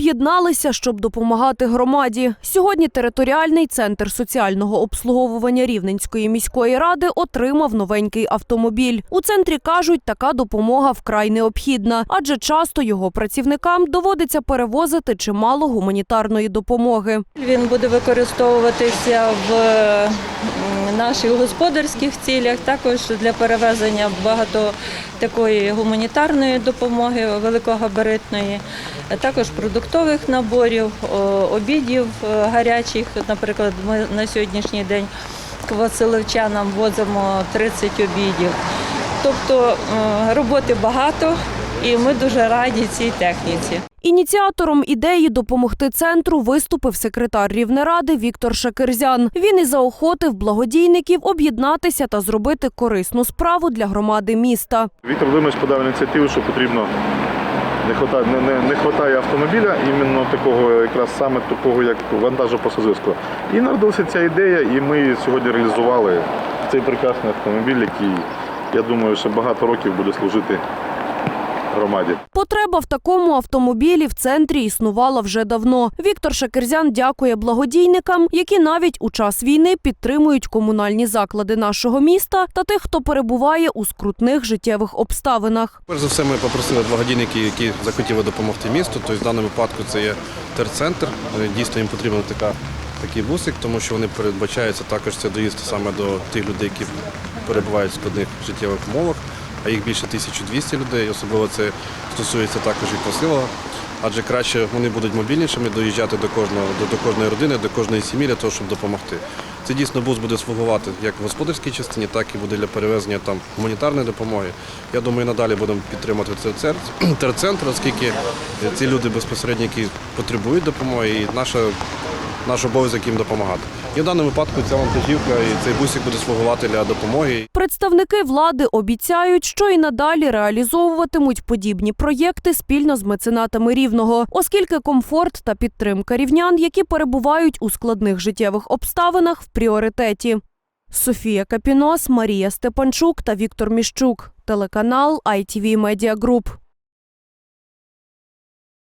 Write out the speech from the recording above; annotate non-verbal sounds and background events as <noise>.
об'єдналися, щоб допомагати громаді. Сьогодні територіальний центр соціального обслуговування Рівненської міської ради отримав новенький автомобіль. У центрі кажуть, така допомога вкрай необхідна, адже часто його працівникам доводиться перевозити чимало гуманітарної допомоги. Він буде використовуватися в наших господарських цілях, також для перевезення багато такої гуманітарної допомоги великогабаритної, також продуктових наборів, обідів е, гарячих. Наприклад, ми на сьогоднішній день Василевчанам возимо 30 обідів. Тобто е, роботи багато, і ми дуже раді цій техніці. Ініціатором ідеї допомогти центру виступив секретар Рівнеради Віктор Шакерзян. Він і заохотив благодійників об'єднатися та зробити корисну справу для громади міста. Віктор Володимирович подав ініціативу, що потрібно не хватає, не, не, не хватає автомобіля, іменно такого, якраз саме такого, як вантажопасажирського. І народилася ця ідея, і ми сьогодні реалізували цей прекрасний автомобіль, який, я думаю, ще багато років буде служити громаді. Потреба в такому автомобілі в центрі існувала вже давно. Віктор Шакерзян дякує благодійникам, які навіть у час війни підтримують комунальні заклади нашого міста та тих, хто перебуває у скрутних життєвих обставинах. Перш за все, ми попросили благодійників, які захотіли допомогти місту. Тобто в даному випадку це є терцентр. Е, Дійсно їм потрібен така, такий бусик, тому що вони передбачаються також це доїзд саме до тих людей, які перебувають в складних життєвих умовах, а їх більше 1200 людей. Особливо це стосується також і посила. Адже краще вони будуть мобільнішими доїжджати до кожного до, до кожної родини, до кожної сім'ї для того, щоб допомогти. Це дійсно бус буде слугувати як в господарській частині, так і буде для перевезення там гуманітарної допомоги. Я думаю, надалі будемо підтримувати цей терцентр, <clears throat> оскільки ці люди безпосередньо які потребують допомоги, і наша, наш обов'язок їм допомагати. І в даному випадку ця вантажівка і цей бусик буде слугувати для допомоги. Представники влади обіцяють, що і надалі реалізовуватимуть подібні проєкти спільно з меценатами рівного, оскільки комфорт та підтримка рівнян, які перебувають у складних життєвих обставинах, в пріоритеті. Софія Капінос, Марія Степанчук та Віктор Міщук. Телеканал ITV Media Group.